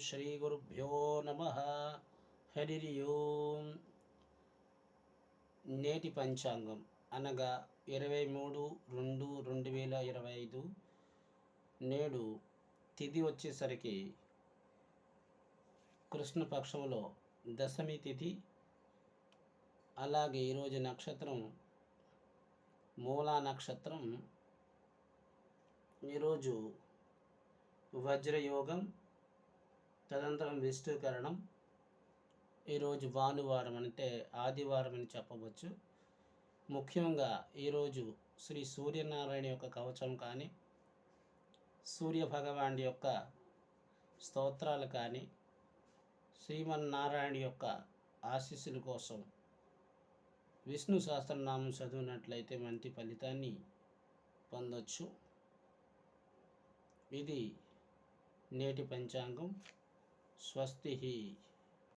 శ్రీ గురుభ్యో నమ హరి ఓం నేటి పంచాంగం అనగా ఇరవై మూడు రెండు రెండు వేల ఇరవై ఐదు నేడు తిథి వచ్చేసరికి కృష్ణపక్షంలో దశమి తిథి అలాగే ఈరోజు నక్షత్రం మూలా నక్షత్రం ఈరోజు వజ్రయోగం తదనంతరం విష్ణుకరణం. ఈరోజు భానువారం అంటే ఆదివారం అని చెప్పవచ్చు. ముఖ్యంగా ఈరోజు శ్రీ సూర్యనారాయణ యొక్క కవచం కానీ సూర్య భగవాన్ యొక్క స్తోత్రాలు కానీ శ్రీమన్నారాయణ యొక్క ఆశీస్సుల కోసం విష్ణు సహస్రనామం చదివినట్లయితే మంచి ఫలితాన్ని పొందొచ్చు. ఇది నేటి పంచాంగం. स्वस्ति ही।